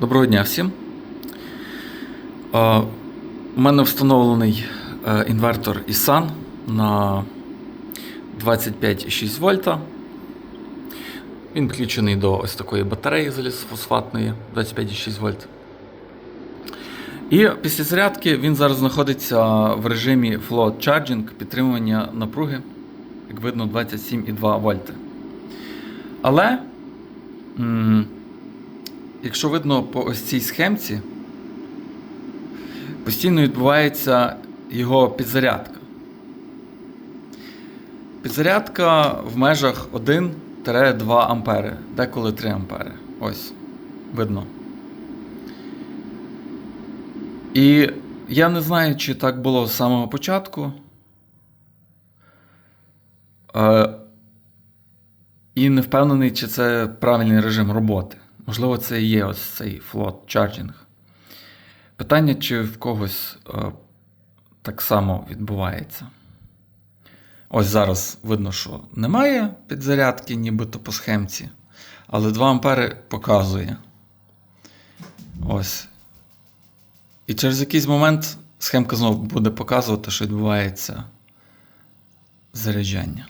Доброго дня всім. У мене встановлений е, інвертор ISAN на 25,6 вольта. Він включений до ось такої батареї залізофосфатної 25,6 вольт. І після зарядки він зараз знаходиться в режимі float charging підтримування напруги, як видно, 27,2 вольти. Але. Якщо видно по ось цій схемці, постійно відбувається його підзарядка. Підзарядка в межах 1-2 ампери, деколи 3 ампери. Ось, видно. І я не знаю, чи так було з самого початку. Е, і не впевнений, чи це правильний режим роботи. Можливо, це і є ось цей флот чарджинг. Питання, чи в когось е, так само відбувається. Ось зараз видно, що немає підзарядки, нібито по схемці, але 2 ампери показує. Ось. І через якийсь момент схемка знову буде показувати, що відбувається заряджання.